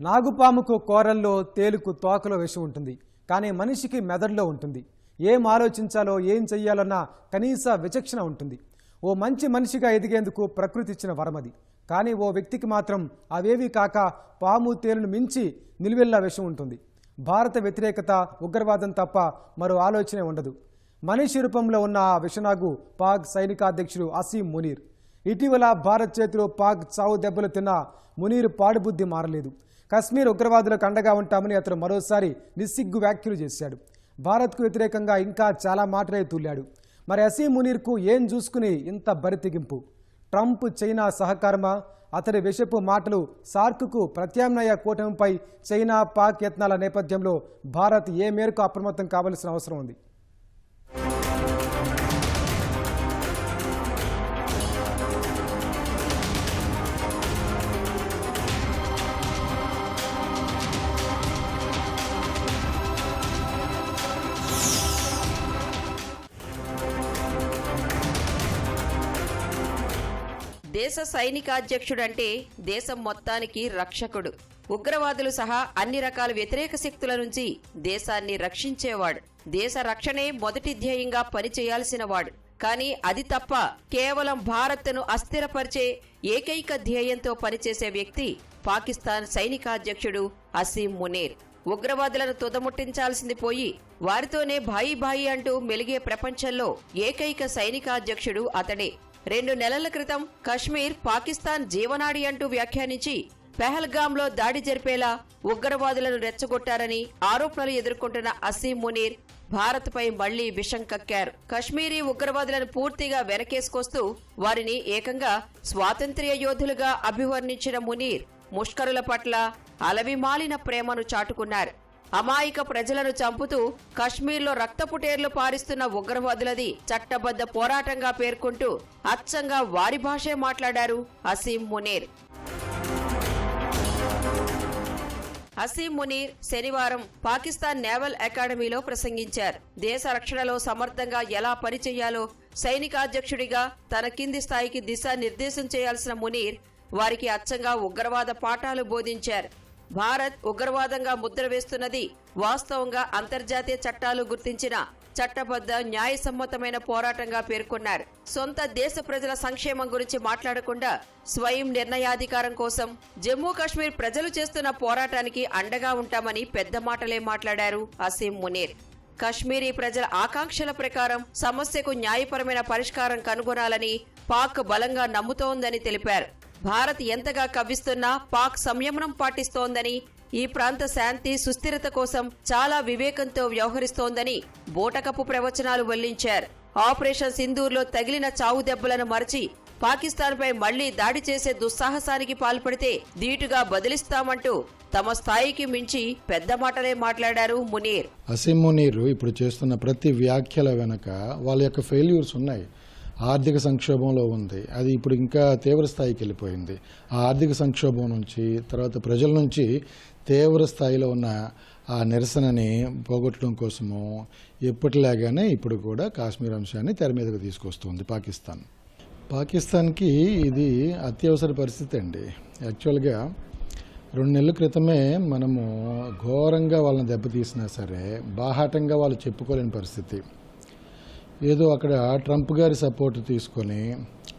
నాగుపాముకు కోరల్లో తేలుకు తోకలో విషం ఉంటుంది కానీ మనిషికి మెదడులో ఉంటుంది. ఏం ఆలోచించాలో ఏం చెయ్యాలన్న కనీస విచక్షణ ఉంటుంది. ఓ మంచి మనిషిగా ఎదిగేందుకు ప్రకృతి ఇచ్చిన వరమది. కానీ ఓ వ్యక్తికి మాత్రం అవేవి కాక పాము తేలును మించి నిలువెల్లా విషం ఉంటుంది. భారత వ్యతిరేకత ఉగ్రవాదం తప్ప మరో ఆలోచనే ఉండదు. మనిషి రూపంలో ఉన్న ఆ విషనాగు పాక్ సైనికాధ్యక్షుడు అసీం మునీర్. ఇటీవల భారత్ చేతిలో పాక్ చావు దెబ్బలు తిన్న మునీర్ పాడుబుద్ధి మారలేదు. కశ్మీర్ ఉగ్రవాదులకు అండగా ఉంటామని అతను మరోసారి నిస్సిగ్గు వ్యాఖ్యలు చేశాడు. భారత్కు వ్యతిరేకంగా ఇంకా చాలా మాటలే తూలాడు. మరి అసీం మునీర్కు ఏం చూసుకుని ఇంత బరితెగింపు? ట్రంప్ చైనా సహకారమా అతడి విషపు మాటలు సార్క్కు ప్రత్యామ్నాయ కూటమిపై చైనా పాక్ యత్నాల నేపథ్యంలో భారత్ ఏ మేరకు అప్రమత్తం కావాల్సిన అవసరం ఉంది? దేశ సైనికాధ్యక్షుడంటే దేశం మొత్తానికి రక్షకుడు. ఉగ్రవాదులు సహా అన్ని రకాల వ్యతిరేక శక్తుల నుంచి దేశాన్ని రక్షించేవాడు. దేశ రక్షణే మొదటి ధ్యేయంగా పనిచేయాల్సిన వాడు కానీ అది తప్ప కేవలం భారత్ను అస్థిరపరిచే ఏకైక ధ్యేయంతో పనిచేసే వ్యక్తి పాకిస్తాన్ సైనికాధ్యక్షుడు అసీం మునేర్. ఉగ్రవాదులను తుదముట్టించాల్సింది పోయి వారితోనే భాయి భాయి అంటూ మెలిగే ప్రపంచంలో ఏకైక సైనికాధ్యక్షుడు అతడే. రెండు నెలల క్రితం కశ్మీర్ పాకిస్తాన్ జీవనాడి అంటూ వ్యాఖ్యానించి పెహల్గాంలో దాడి జరిపేలా ఉగ్రవాదులను రెచ్చగొట్టారని ఆరోపణలు ఎదుర్కొంటున్న అసీం మునీర్ భారత్పై మళ్ళీ విషం కక్కారు. కశ్మీరీ ఉగ్రవాదులను పూర్తిగా వెనకేసుకొస్తూ వారిని ఏకంగా స్వాతంత్ర్య యోధులుగా అభివర్ణించిన మునీర్ ముష్కరుల పట్ల అలవిమాలిన ప్రేమను చాటుకున్నారు. అమాయక ప్రజలను చంపుతూ కశ్మీర్లో రక్తపుటేర్లు పారిస్తున్న ఉగ్రవాదులది చట్టబద్ధ పోరాటంగా పేర్కొంటూ అచ్చంగా వారి భాషే మాట్లాడారు అసీం మునీర్. అసీం మునీర్ శనివారం పాకిస్తాన్ నేవల్ అకాడమీలో ప్రసంగించారు. దేశ రక్షణలో సమర్థంగా ఎలా పనిచేయాలో సైనికాధ్యక్షుడిగా తన కింది స్థాయికి దిశానిర్దేశం చేయాల్సిన మునీర్ వారికి అచ్చంగా ఉగ్రవాద పాఠాలు బోధించారు. భారత్ ఉగ్రవాదంగా ముద్ర వేస్తున్నది వాస్తవంగా అంతర్జాతీయ చట్టాలు గుర్తించిన చట్టబద్ధ న్యాయసమ్మతమైన పోరాటంగా పేర్కొన్నారు. సొంత దేశ ప్రజల సంక్షేమం గురించి మాట్లాడకుండా స్వయం నిర్ణయాధికారం కోసం జమ్మూ కాశ్మీర్ ప్రజలు చేస్తున్న పోరాటానికి అండగా ఉంటామని పెద్ద మాటలే మాట్లాడారు అసీం మునీర్. కశ్మీరీ ప్రజల ఆకాంక్షల ప్రకారం సమస్యకు న్యాయపరమైన పరిష్కారం కనుగొనాలని పాక్ బలంగా నమ్ముతోందని తెలిపారు. భారత్ ఎంతగా కవ్విస్తున్నా పాక్ సంయమనం పాటిస్తోందని ఈ ప్రాంత శాంతి సుస్థిరత కోసం చాలా వివేకంతో వ్యవహరిస్తోందని బోటకప్పు ప్రవచనాలు వెల్లించారు. ఆపరేషన్ సింధూర్లో తగిలిన చావు దెబ్బలను మరచి పాకిస్తాన్పై మళ్ళీ దాడి చేసే దుస్సాహసానికి పాల్పడితే ధీటుగా బదిలిస్తామంటూ తమ స్థాయికి మించి పెద్ద మాటలే మాట్లాడారు మునీర్. అసీం మునీర్ ఇప్పుడు చేస్తున్న ప్రతి వ్యాఖ్యల వెనక వాళ్ళ యొక్క ఫెయిల్యూర్స్ ఉన్నాయి. ఆర్థిక సంక్షోభంలో ఉంది. అది ఇప్పుడు ఇంకా తీవ్ర స్థాయికి వెళ్ళిపోయింది. ఆ ఆర్థిక సంక్షోభం నుంచి తర్వాత ప్రజల నుంచి తీవ్ర స్థాయిలో ఉన్న ఆ నిరసనని పోగొట్టడం కోసము ఎప్పటిలాగానే ఇప్పుడు కూడా కాశ్మీర్ అంశాన్ని తెర మీదకు తీసుకొస్తుంది పాకిస్తాన్. పాకిస్తాన్కి ఇది అత్యవసర పరిస్థితి అండి. యాక్చువల్గా రెండు నెలల క్రితమే మనము ఘోరంగా వాళ్ళని దెబ్బతీసినా సరే బాహాటంగా వాళ్ళు చెప్పుకోలేని పరిస్థితి. ఏదో అక్కడ ట్రంప్ గారి సపోర్ట్ తీసుకొని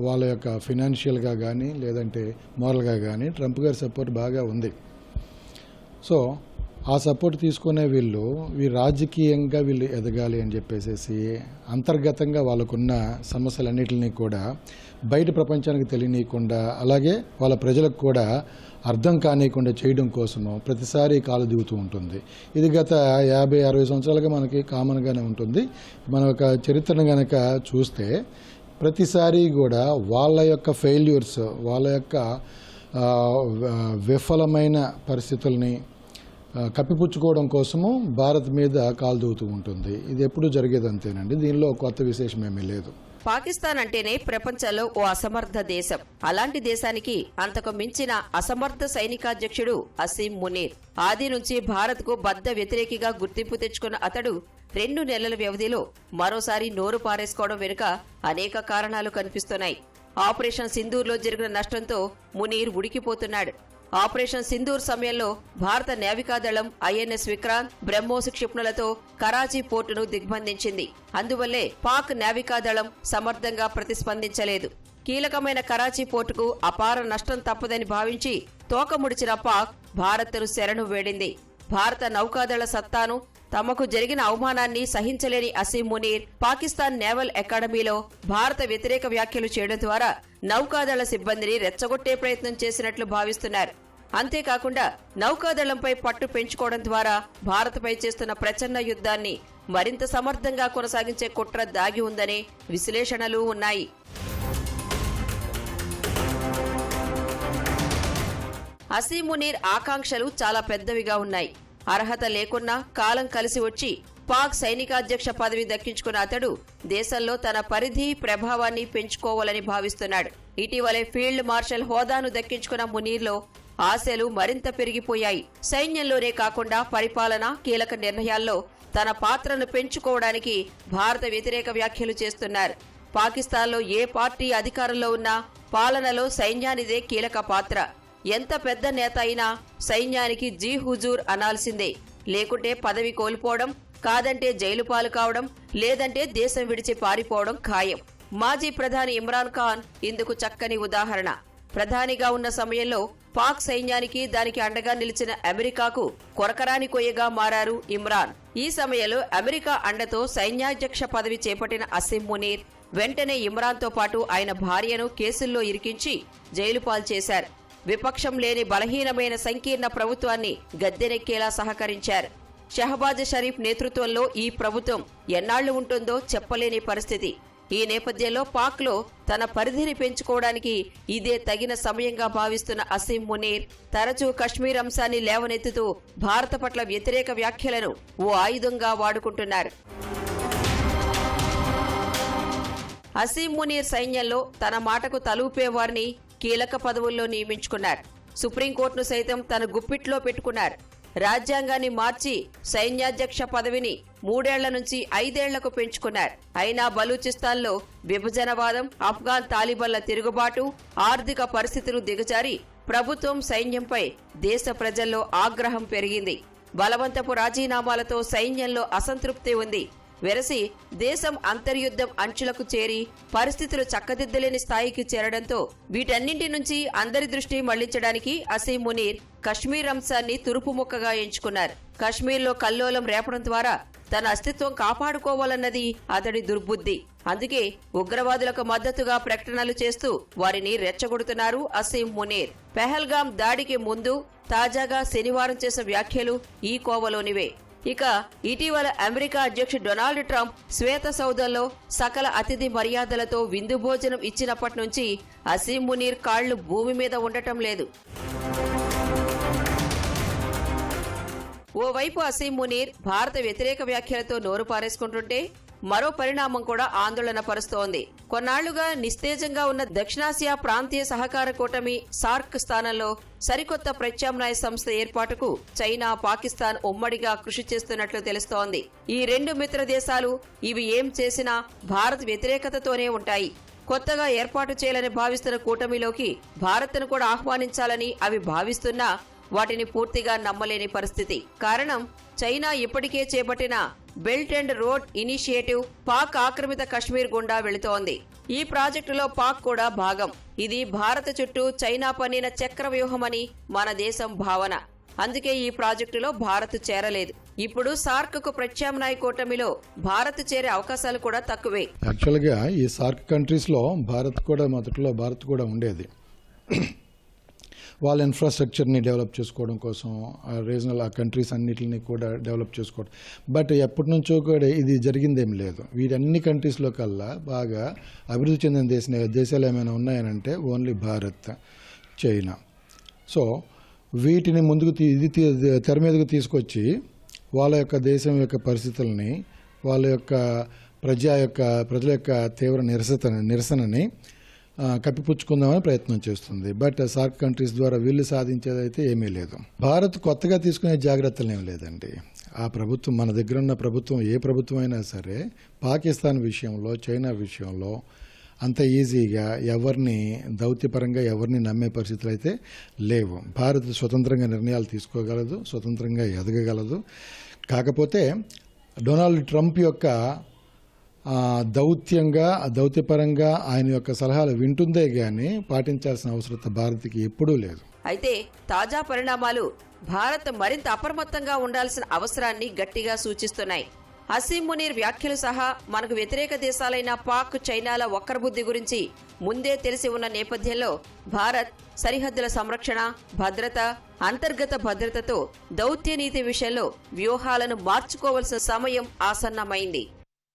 వాళ్ళ యొక్క ఫినాన్షియల్గా కానీ లేదంటే మోరల్గా కానీ ట్రంప్ గారి సపోర్ట్ బాగా ఉంది. సో ఆ సపోర్ట్ తీసుకునే వీళ్ళు వీ రాజకీయంగా వీళ్ళు ఎదగాలి అని చెప్పేసి అంతర్గతంగా వాళ్ళకున్న సమస్యలన్నిటిని కూడా బయట ప్రపంచానికి తెలియనీయకుండా అలాగే వాళ్ళ ప్రజలకు కూడా అర్థం కానియకుండా చేయడం కోసము ప్రతిసారి కాలు దిగుతూ ఉంటుంది. ఇది గత యాభై అరవై సంవత్సరాలుగా మనకి కామన్గానే ఉంటుంది. మన యొక్క చరిత్రను కనుక చూస్తే ప్రతిసారి కూడా వాళ్ళ యొక్క ఫెయిల్యూర్స్ వాళ్ళ యొక్క విఫలమైన పరిస్థితుల్ని కప్పిపుచ్చుకోవడం కోసము భారత్ మీద కాలు దూగుతూ ఉంటుంది. ఇది ఎప్పుడు జరిగేది అంతేనండి దీనిలో కొత్త విశేషమేమీ లేదు. పాకిస్తాన్ అంటేనే ప్రపంచంలో ఓ అసమర్థ దేశం. అలాంటి దేశానికి అంతకు మించిన అసమర్థ సైనికాధ్యక్షుడు అసీం మునీర్. ఆది నుంచి భారత్కు బద్ద వ్యతిరేకిగా గుర్తింపు తెచ్చుకున్న అతడు రెండు నెలల వ్యవధిలో మరోసారి నోరు పారేసుకోవడం వెనుక అనేక కారణాలు కనిపిస్తున్నాయి. ఆపరేషన్ సింధూర్లో జరిగిన నష్టంతో మునీర్ ఉడికిపోతున్నాడు. ఆపరేషన్ సింధూర్ సమయంలో భారత నావికాదళం ఐఎన్ఎస్ విక్రాంత్ బ్రహ్మోస్ క్షిపణులతో కరాచీ పోర్టును దిగ్బంధించింది. అందువల్లే పాక్ నావికాదళం సమర్థంగా ప్రతిస్పందించలేదు. కీలకమైన కరాచీ పోర్టుకు అపార నష్టం తప్పదని భావించి తోకముడిచిన పాక్ భారత్ను శరణు వేడింది. భారత నౌకాదళ సత్తాను తమకు జరిగిన అవమానాన్ని సహించలేని అసీం మునీర్ పాకిస్తాన్ నేవల్ అకాడమీలో భారత వ్యతిరేక వ్యాఖ్యలు చేయడం ద్వారా నౌకాదళ సిబ్బందిని రెచ్చగొట్టే ప్రయత్నం చేసినట్లు భావిస్తున్నారు. అంతేకాకుండా నౌకాదళంపై పట్టు పెంచుకోవడం ద్వారా భారత్పై చేస్తున్న ప్రచన్న యుద్ధాన్ని మరింత సమర్థంగా కొనసాగించే కుట్ర దాగి ఉందనే విశ్లేషణలు ఉన్నాయి. అసీమునీర్ ఆకాంక్షలు చాలా పెద్దవిగా ఉన్నాయి. అర్హత లేకున్నా కాలం కలిసి వచ్చి పాక్ సైనికాధ్యక్ష పదవి దక్కించుకున్న అతడు దేశంలో తన పరిధి ప్రభావాన్ని పెంచుకోవాలని భావిస్తున్నాడు. ఇటీవలే ఫీల్డ్ మార్షల్ హోదాను దక్కించుకున్న మునీర్లో ఆశలు మరింత పెరిగిపోయాయి. సైన్యంలోనే కాకుండా పరిపాలన కీలక నిర్ణయాల్లో తన పాత్రను పెంచుకోవడానికి భారత వ్యతిరేక వ్యాఖ్యలు చేస్తున్నారు. పాకిస్తాన్లో ఏ పార్టీ అధికారంలో ఉన్నా పాలనలో సైన్యానిదే కీలక పాత్ర. ఎంత పెద్ద నేత అయినా సైన్యానికి జీ హుజూర్ అనాల్సిందే. లేకుంటే పదవి కోల్పోవడం కాదంటే జైలు పాలు కావడం లేదంటే దేశం విడిచి పారిపోవడం ఖాయం. మాజీ ప్రధాని ఇమ్రాన్ ఖాన్ ఇందుకు చక్కని ఉదాహరణ. ప్రధానిగా ఉన్న సమయంలో పాక్ సైన్యానికి దానికి అండగా నిలిచిన అమెరికాకు కొరకరాని కొయ్యగా మారారు ఇమ్రాన్. ఈ సమయంలో అమెరికా అండతో సైన్యాధ్యక్ష పదవి చేపట్టిన అసిం మునీర్ వెంటనే ఇమ్రాన్తో పాటు ఆయన భార్యను కేసుల్లో ఇరికించి జైలుపాలు చేశారు. విపక్షం లేని బలహీనమైన సంకీర్ణ ప్రభుత్వాన్ని గద్దెనెక్కేలా సహకరించారు. షహబాజ్ షరీఫ్ నేతృత్వంలో ఈ ప్రభుత్వం ఎన్నాళ్ళు ఉంటుందో చెప్పలేని పరిస్థితి. ఈ నేపథ్యంలో పాక్లో తన పరిధిని పెంచుకోవడానికి ఇదే తగిన సమయంగా భావిస్తున్న అసీం మునీర్ తరచూ కశ్మీర్ అంశాన్ని లేవనెత్తుతూ భారత పట్ల వ్యతిరేక వ్యాఖ్యలను ఓ ఆయుధంగా వాడుకుంటున్నారు. అసీం మునీర్ సైన్యంలో తన మాటకు తలూపేవారిని కీలక పదవుల్లో నియమించుకున్నారు. సుప్రీంకోర్టును సైతం తన గుప్పిట్లో పెట్టుకున్నారు. రాజ్యాంగాన్ని మార్చి సైన్యాధ్యక్ష పదవిని మూడేళ్ళ నుంచి ఐదేళ్ళకు పెంచుకున్నారు. అయినా బలూచిస్తాన్లో విభజనవాదం ఆఫ్ఘాన్ తాలిబన్ల తిరుగుబాటు ఆర్థిక పరిస్థితులు దిగజారి ప్రభుత్వం సైన్యంపై దేశ ప్రజల్లో ఆగ్రహం పెరిగింది. బలవంతపు రాజీనామాలతో సైన్యంలో అసంతృప్తి ఉంది. వెరసి దేశం అంతర్యుద్ధం అంచులకు చేరి పరిస్థితులు చక్కదిద్దలేని స్థాయికి చేరడంతో వీటన్నింటి నుంచి అందరి దృష్టి మళ్ళించడానికి అసీం మునీర్ కశ్మీర్ అంశాన్ని తురుపుముక్కగా ఎంచుకున్నారు. కశ్మీర్లో కల్లోలం రేపడం ద్వారా తన అస్తిత్వం కాపాడుకోవాలన్నది అతడి దుర్బుద్ధి. అందుకే ఉగ్రవాదులకు మద్దతుగా ప్రకటనలు చేస్తూ వారిని రెచ్చగొడుతున్నారు అసీం మునీర్. పెహల్గాం దాడికి ముందు తాజాగా శనివారం చేసిన వ్యాఖ్యలు ఈ కోవలోనివే. ఇక ఇటీవల అమెరికా అధ్యక్షుడు డొనాల్డ్ ట్రంప్ శ్వేత సౌధంలో సకల అతిథి మర్యాదలతో విందు భోజనం ఇచ్చినప్పటి నుంచి అసీం మునీర్ కాళ్ళు భూమి మీద ఉండటం లేదు. ఓవైపు అసీం మునీర్ భారత వ్యతిరేక వ్యాఖ్యలతో నోరు పారేసుకుంటుంటే మరో పరిణామం కూడా ఆందోళన పరుస్తోంది కొన్నాళ్ళుగా నిస్తేజంగా ఉన్న దక్షిణాసియా ప్రాంతీయ సహకార కూటమి సార్క్ స్థానంలో సరికొత్త ప్రత్యామ్నాయ సంస్థ ఏర్పాటుకు చైనా పాకిస్తాన్ ఉమ్మడిగా కృషి చేస్తున్నట్లు తెలుస్తోంది. ఈ రెండు మిత్ర దేశాలు ఇవి ఏం చేసినా భారత్ వ్యతిరేకతతోనే ఉంటాయి. కొత్తగా ఏర్పాటు చేయాలని భావిస్తున్న కూటమిలోకి భారత్ను కూడా ఆహ్వానించాలని అవి భావిస్తున్నా వాటిని పూర్తిగా నమ్మలేని పరిస్థితి. కారణం చైనా ఇప్పటికే చేపట్టిన belt and road initiative Pak ఆక్రమిత కశ్మీర్ గుండా వెళుతోంది. ఈ ప్రాజెక్టులో పాక్ కూడా భాగం. ఇది భారత చుట్టూ చైనా పన్నిన చక్ర వ్యూహమని మన దేశం భావన. అందుకే ఈ ప్రాజెక్టులో భారత్ చేరలేదు. ఇప్పుడు సార్క్కు ప్రత్యామ్నాయ కూటమిలో భారత్ చేరే అవకాశాలు కూడా తక్కువే. యాక్చువల్గా ఈ సార్క్ కంట్రీస్లో భారత్ కూడా మొదట్లో భారత్ కూడా ఉండేది. వాళ్ళ ఇన్ఫ్రాస్ట్రక్చర్ని డెవలప్ చేసుకోవడం కోసం ఆ రీజనల్ ఆ కంట్రీస్ అన్నిటిని కూడా డెవలప్ చేసుకోవడం. బట్ ఎప్పటి నుంచో కూడా ఇది జరిగిందేం లేదు. వీటన్ని కంట్రీస్లో కల్లా బాగా అభివృద్ధి చెందిన దేశ దేశాలు ఏమైనా ఉన్నాయనంటే ఓన్లీ భారత్ చైనా. సో వీటిని ముందుకు తీ- ఇది తెర మీదకు తీసుకొచ్చి వాళ్ళ యొక్క దేశం యొక్క పరిస్థితుల్ని వాళ్ళ యొక్క ప్రజా యొక్క ప్రజల యొక్క తీవ్ర నిరసన నిరసనని కప్పిపుచ్చుకుందామని ప్రయత్నం చేస్తుంది. బట్ సార్క్ కంట్రీస్ ద్వారా వీళ్ళు సాధించేదైతే ఏమీ లేదు. భారత్ కొత్తగా తీసుకునే జాగ్రత్తలు ఏం లేదండి. ఆ ప్రభుత్వం మన దగ్గర ఉన్న ప్రభుత్వం ఏ ప్రభుత్వం అయినా సరే పాకిస్తాన్ విషయంలో చైనా విషయంలో అంత ఈజీగా ఎవరిని దౌత్యపరంగా ఎవరిని నమ్మే పరిస్థితులు అయితే లేవు. భారత్ స్వతంత్రంగా నిర్ణయాలు తీసుకోగలదు స్వతంత్రంగా ఎదగగలదు. కాకపోతే డొనాల్డ్ ట్రంప్ యొక్క దౌత్యంగా దౌత్యపరంగా ఆయన యొక్క సలహాలు వింటుందే కానీ పాటించాల్సిన అవసరత భారత్కి ఎప్పుడూ లేదు. అయితే తాజా పరిణామాలు భారత్ మరింత అప్రమత్తంగా ఉండాల్సిన అవసరాన్ని గట్టిగా సూచిస్తున్నాయి. హసీం మునీర్ వ్యాఖ్యలు సహా మనకు వ్యతిరేక దేశాలైన పాక్ చైనాల ఒక్కరబుద్ధి గురించి ముందే తెలిసి ఉన్న నేపథ్యంలో భారత్ సరిహద్దుల సంరక్షణ భద్రత అంతర్గత భద్రతతో దౌత్య నీతి విషయంలో వ్యూహాలను మార్చుకోవలసిన సమయం ఆసన్నమైంది.